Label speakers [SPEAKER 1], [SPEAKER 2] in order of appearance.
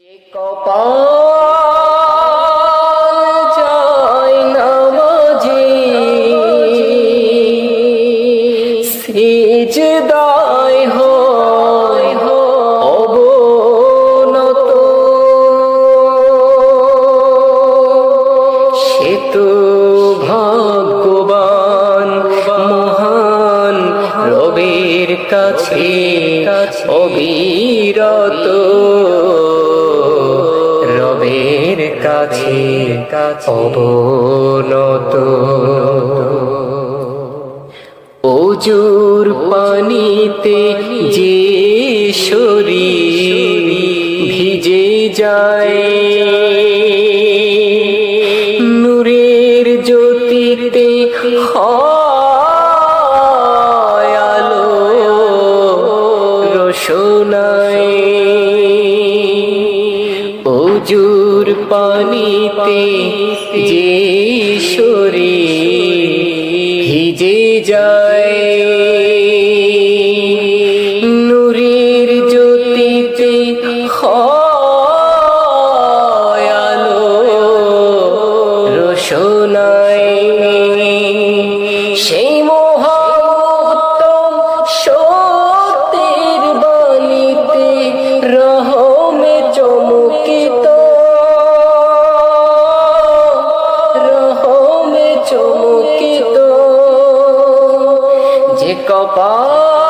[SPEAKER 1] যে কপাল যায় নামাজি। সিজদায় অবনত। সে তো ভাগ্যবান মহান রবের কাছে অবিরত। কাছে অবনত। ওজুর পানিতে যে শরীর ভিজে যায় নূরের জ্যোতিতে আলো রোশনায়। ওজুর পানিতে যে শরীর ভিজে যায়। কপাল